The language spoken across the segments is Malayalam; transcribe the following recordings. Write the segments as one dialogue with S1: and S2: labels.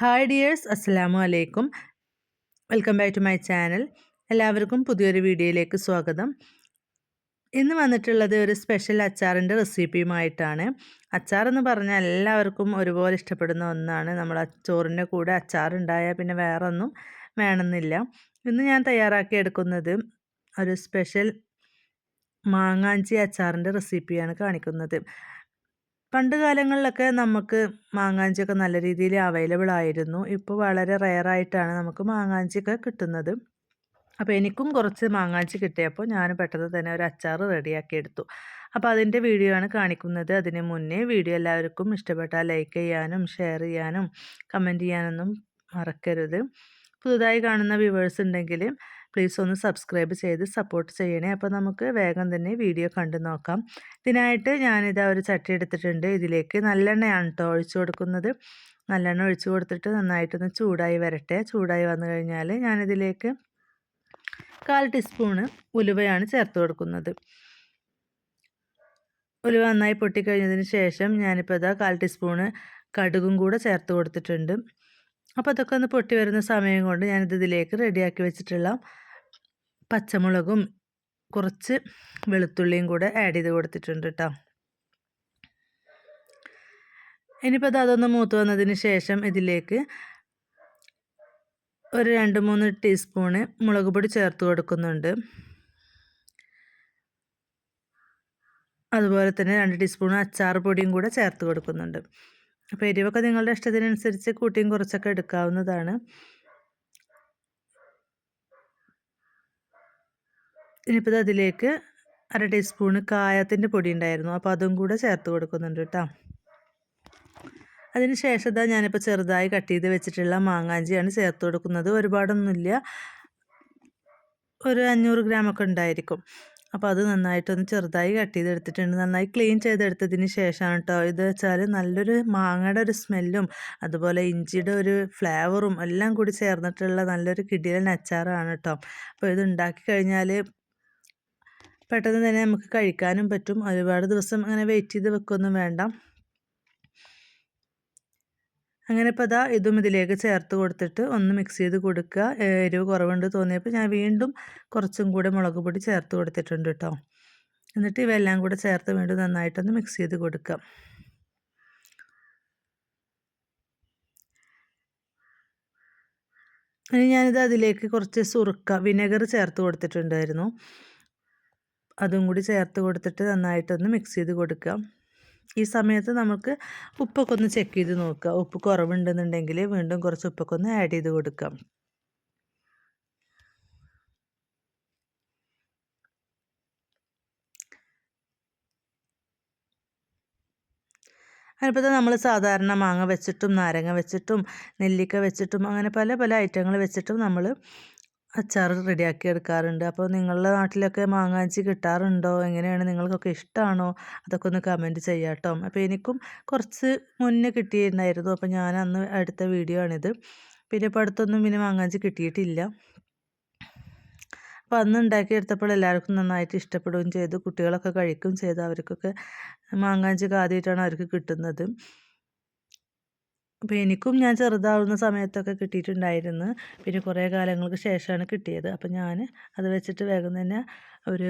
S1: ഹായ് ഡിയേഴ്സ് അസ്സലാമു അലൈക്കും welcome back to my channel എല്ലാവർക്കും പുതിയൊരു വീഡിയോയിലേക്ക് സ്വാഗതം. ഇന്ന് വന്നിട്ടുള്ളത് ഒരു സ്പെഷ്യൽ അച്ചാറിന്റെ റെസിപ്പിയുമായിട്ടാണ് അച്ചാർ എന്ന് പറഞ്ഞാൽ എല്ലാവർക്കും ഒരുപോലെ ഇഷ്ടപ്പെടുന്ന ഒന്നാണ്. നമ്മൾ ചോറിന്റെ കൂടെ അച്ചാർ ഉണ്ടായാൽ പിന്നെ വേറെ ഒന്നും വേണമെന്നില്ല. ഇന്ന് ഞാൻ തയ്യാറാക്കി എടുക്കുന്നത് ഒരു സ്പെഷ്യൽ മാങ്ങാഞ്ചി അച്ചാറിന്റെ റെസിപ്പിയാണ് കാണിക്കുന്നത്. പണ്ട് കാലങ്ങളിലൊക്കെ നമുക്ക് മാങ്ങാഞ്ചിയൊക്കെ നല്ല രീതിയിൽ അവൈലബിൾ ആയിരുന്നു. ഇപ്പോൾ വളരെ റെയറായിട്ടാണ് നമുക്ക് മാങ്ങാഞ്ചിയൊക്കെ കിട്ടുന്നത്. അപ്പോൾ എനിക്കും കുറച്ച് മാങ്ങാഞ്ചി കിട്ടിയപ്പോൾ ഞാൻ പെട്ടെന്ന് തന്നെ ഒരു അച്ചാർ റെഡിയാക്കി എടുത്തു. അപ്പോൾ അതിന്റെ വീഡിയോ ആണ് കാണിക്കുന്നത്. അതിന് മുന്നേ വീഡിയോ എല്ലാവർക്കും ഇഷ്ടപ്പെട്ടാൽ ലൈക്ക് ചെയ്യാനും ഷെയർ ചെയ്യാനും കമന്റ് ചെയ്യാനൊന്നും മറക്കരുത്. പുതുതായി കാണുന്ന വ്യൂവേഴ്സ് ഉണ്ടെങ്കിൽ പ്ലീസ് ഒന്ന് സബ്സ്ക്രൈബ് ചെയ്ത് സപ്പോർട്ട് ചെയ്യണേ. അപ്പോൾ നമുക്ക് വേഗം തന്നെ വീഡിയോ കണ്ടു നോക്കാം. ഇതിനായിട്ട് ഞാനിതാ ഒരു ചട്ടി എടുത്തിട്ടുണ്ട്. ഇതിലേക്ക് നല്ലെണ്ണയാണ് കേട്ടോ ഒഴിച്ചു കൊടുക്കുന്നത്. നല്ലെണ്ണ ഒഴിച്ചു കൊടുത്തിട്ട് നന്നായിട്ടൊന്ന് ചൂടായി വരട്ടെ. ചൂടായി വന്നു കഴിഞ്ഞാൽ ഞാനിതിലേക്ക് കാൽ ടീസ്പൂണ് ഉലുവയാണ് ചേർത്ത് കൊടുക്കുന്നത്. ഉലുവ നന്നായി പൊട്ടിക്കഴിഞ്ഞതിന് ശേഷം ഞാനിപ്പോൾ ഇതാ കാൽ ടീസ്പൂണ് കടുകും കൂടെ ചേർത്ത് കൊടുത്തിട്ടുണ്ട്. അപ്പോൾ അതൊക്കെ ഒന്ന് പൊട്ടി വരുന്ന സമയം കൊണ്ട് ഞാനിത് ഇതിലേക്ക് റെഡിയാക്കി വെച്ചിട്ടുള്ള പച്ചമുളകും കുറച്ച് വെളുത്തുള്ളിയും കൂടെ ആഡ് ചെയ്ത് കൊടുത്തിട്ടുണ്ട് കേട്ടോ ഇനിയിപ്പോൾ അത് അതൊന്ന് മൂത്ത് വന്നതിന് ശേഷം ഇതിലേക്ക് ഒരു രണ്ട് മൂന്ന് ടീസ്പൂണ് മുളക് പൊടി ചേർത്ത് കൊടുക്കുന്നുണ്ട്. അതുപോലെ തന്നെ രണ്ട് ടീസ്പൂൺ അച്ചാർ പൊടിയും കൂടെ ചേർത്ത് കൊടുക്കുന്നുണ്ട്. അപ്പോൾ എരിവൊക്കെ നിങ്ങളുടെ ഇഷ്ടത്തിനനുസരിച്ച് കൂട്ടിയും കുറച്ചൊക്കെ എടുക്കാവുന്നതാണ്. ഇനിയിപ്പോൾ അതിലേക്ക് അര ടീസ്പൂണ് കായത്തിന്റെ പൊടി ഉണ്ടായിരുന്നു അപ്പോൾ അതും കൂടെ ചേർത്ത് കൊടുക്കുന്നുണ്ട് കേട്ടോ. അതിന് ശേഷം ഇതാ ഞാനിപ്പോൾ ചെറുതായി കട്ട് ചെയ്ത് വെച്ചിട്ടുള്ള മാങ്ങാഞ്ചിയാണ് ചേർത്ത് കൊടുക്കുന്നത്. ഒരുപാടൊന്നുമില്ല. ഒരു അഞ്ഞൂറ് ഗ്രാമൊക്കെ ഉണ്ടായിരിക്കും. അപ്പോൾ അത് നന്നായിട്ടൊന്ന് ചെറുതായി കട്ട് ചെയ്തെടുത്തിട്ടുണ്ട്. നന്നായി ക്ലീൻ ചെയ്തെടുത്തതിന് ശേഷമാണ് കേട്ടോ. ഇത് വെച്ചാൽ നല്ലൊരു മാങ്ങയുടെ ഒരു സ്മെല്ലും അതുപോലെ ഇഞ്ചിയുടെ ഒരു ഫ്ലേവറും എല്ലാം കൂടി ചേർന്നിട്ടുള്ള നല്ലൊരു കിടിലൻ അച്ചാറാണ് കേട്ടോ. അപ്പോൾ ഇത് ഉണ്ടാക്കി കഴിഞ്ഞാൽ പെട്ടെന്ന് തന്നെ നമുക്ക് കഴിക്കാനും പറ്റും. ഒരുപാട് ദിവസം അങ്ങനെ വെയിറ്റ് ചെയ്ത് വെക്കൊന്നും വേണ്ട. അങ്ങനെ ഇപ്പോൾ അതാ ഇതും ഇതിലേക്ക് ചേർത്ത് കൊടുത്തിട്ട് ഒന്ന് മിക്സ് ചെയ്ത് കൊടുക്കുക. എരിവ് കുറവുണ്ട് തോന്നിയപ്പോൾ ഞാൻ വീണ്ടും കുറച്ചും കൂടെ മുളക് പൊടി ചേർത്ത് കൊടുത്തിട്ടുണ്ട് കേട്ടോ എന്നിട്ട് ഇവയെല്ലാം കൂടെ ചേർത്ത് വീണ്ടും നന്നായിട്ടൊന്ന് മിക്സ് ചെയ്ത് കൊടുക്കുക. ഇനി ഞാനിത് അതിലേക്ക് കുറച്ച് സുറുക്ക വിനെഗർ ചേർത്ത് കൊടുത്തിട്ടുണ്ടായിരുന്നു. അതും കൂടി ചേർത്ത് കൊടുത്തിട്ട് നന്നായിട്ടൊന്ന് മിക്സ് ചെയ്ത് കൊടുക്കുക. ഈ സമയത്ത് നമുക്ക് ഉപ്പൊക്കെ ഒന്ന് ചെക്ക് ചെയ്ത് നോക്കുക. ഉപ്പ് കുറവുണ്ടെന്നുണ്ടെങ്കിൽ വീണ്ടും കുറച്ച് ഉപ്പൊക്കെ ഒന്ന് ആഡ് ചെയ്ത് കൊടുക്കാം അതിപ്പോൾ നമ്മൾ സാധാരണ മാങ്ങ വെച്ചിട്ടും നാരങ്ങ വെച്ചിട്ടും നെല്ലിക്ക വെച്ചിട്ടും അങ്ങനെ പല പല ഐറ്റങ്ങൾ വെച്ചിട്ടും നമ്മൾ അച്ചാർ റെഡിയാക്കി എടുക്കാറുണ്ട് അപ്പോൾ നിങ്ങളുടെ നാട്ടിലൊക്കെ മാങ്ങാഞ്ചി കിട്ടാറുണ്ടോ? എങ്ങനെയാണ്? നിങ്ങൾക്കൊക്കെ ഇഷ്ടമാണോ അതൊക്കെ ഒന്ന് കമന്റ് ചെയ്യാം കേട്ടോ. അപ്പോൾ എനിക്കും കുറച്ച് മുന്നേ കിട്ടിയിട്ടുണ്ടായിരുന്നു. അപ്പോൾ ഞാൻ അന്ന് എടുത്ത വീഡിയോ ആണിത്. പിന്നെ ഇപ്പോൾ അടുത്തൊന്നും പിന്നെ മാങ്ങാഞ്ചി കിട്ടിയിട്ടില്ല. അപ്പോൾ അന്ന് ഉണ്ടാക്കിയെടുത്തപ്പോൾ എല്ലാവർക്കും നന്നായിട്ട് ഇഷ്ടപ്പെടുകയും ചെയ്തു. കുട്ടികളൊക്കെ കഴിക്കുകയും ചെയ്തു. അവർക്കൊക്കെ മാങ്ങാഞ്ചി ആദ്യമായിട്ടാണ് അവർക്ക് കിട്ടുന്നത്. അപ്പോൾ എനിക്കും ഞാൻ ചെറുതാവുന്ന സമയത്തൊക്കെ കിട്ടിയിട്ടുണ്ടായിരുന്നു. പിന്നെ കുറേ കാലങ്ങൾക്ക് ശേഷമാണ് കിട്ടിയത്. അപ്പോൾ ഞാൻ അത് വെച്ചിട്ട് വേഗം തന്നെ ഒരു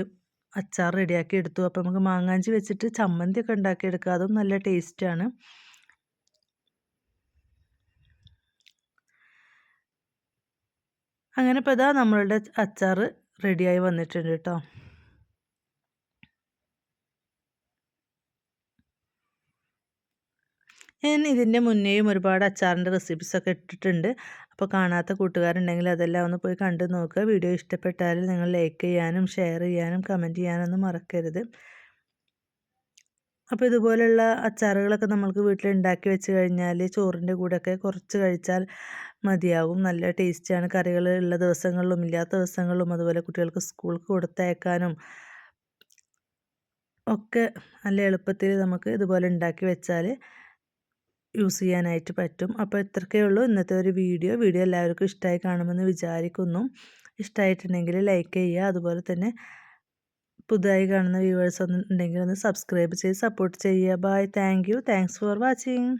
S1: അച്ചാർ റെഡിയാക്കി എടുത്തു. അപ്പോൾ നമുക്ക് മാങ്ങാഞ്ചി വെച്ചിട്ട് ചമ്മന്തിയൊക്കെ ഉണ്ടാക്കിയെടുക്കുക അതും നല്ല ടേസ്റ്റാണ് അങ്ങനെ ഇപ്പോൾ ഇതാ നമ്മളുടെ അച്ചാർ റെഡിയായി വന്നിട്ടുണ്ട് കേട്ടോ ഞാൻ ഇതിന്റെ മുന്നേയും ഒരുപാട് അച്ചാറിന്റെ റെസിപ്പീസൊക്കെ ഇട്ടിട്ടുണ്ട്. അപ്പോൾ കാണാത്ത കൂട്ടുകാരുണ്ടെങ്കിൽ അതെല്ലാം ഒന്ന് പോയി കണ്ടു നോക്കുക. വീഡിയോ ഇഷ്ടപ്പെട്ടാൽ നിങ്ങൾ ലൈക്ക് ചെയ്യാനും ഷെയർ ചെയ്യാനും കമന്റ് ചെയ്യാനൊന്നും മറക്കരുത്. അപ്പോൾ ഇതുപോലെയുള്ള അച്ചാറുകളൊക്കെ നമ്മൾക്ക് വീട്ടിൽ ഉണ്ടാക്കി വെച്ച് കഴിഞ്ഞാൽ ചോറിന്റെ കൂടെയൊക്കെ കുറച്ച് കഴിച്ചാൽ മതിയാകും നല്ല ടേസ്റ്റിയാണ് കറികൾ ഉള്ള ദിവസങ്ങളിലും ഇല്ലാത്ത ദിവസങ്ങളിലും അതുപോലെ കുട്ടികൾക്ക് സ്കൂൾക്ക് കൊടുത്തയക്കാനും ഒക്കെ നല്ല എളുപ്പത്തിൽ നമുക്ക് ഇതുപോലെ ഉണ്ടാക്കി വെച്ചാൽ യൂസ് ചെയ്യാനായിട്ട് പറ്റും. അപ്പോൾ ഇത്രക്കേ ഉള്ളൂ. ഇന്നത്തെ ഒരു വീഡിയോ. വീഡിയോ എല്ലാവർക്കും ഇഷ്ടമായി കാണുമെന്ന് വിചാരിക്കുന്നു. ഇഷ്ടമായിട്ടുണ്ടെങ്കിൽ ലൈക്ക് ചെയ്യുക. അതുപോലെ തന്നെ പുതുതായി കാണുന്ന വ്യൂവേഴ്സ് ഒന്നും ഉണ്ടെങ്കിൽ ഒന്ന് സബ്സ്ക്രൈബ് ചെയ്ത് സപ്പോർട്ട് ചെയ്യുക. Bye. Thank you. Thanks for watching.